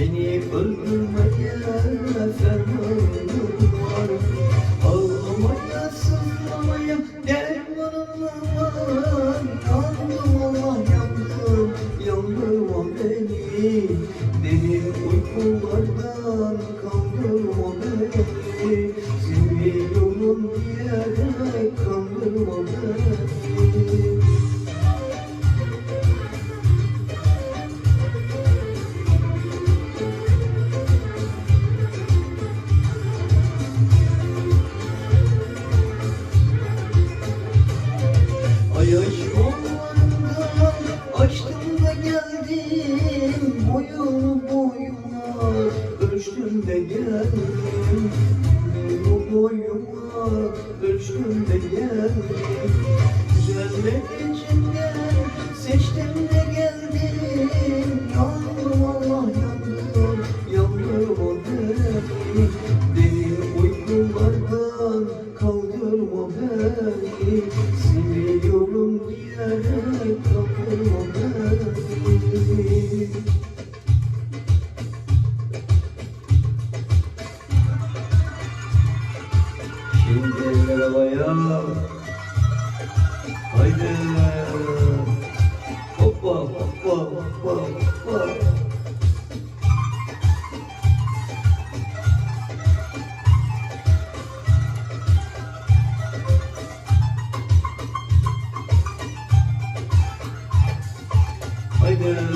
Beni öldürmeye fermanın var Ağlamaya sızlamaya dermanın var. Yandım Allah yandım yandırma beni. Benim uykulardan kandırma beni düştüm de geldim Mutluyum ah, düştüm de geldim Cennet Haydi. Hoppa hoppa hoppa hoppa. Haydi.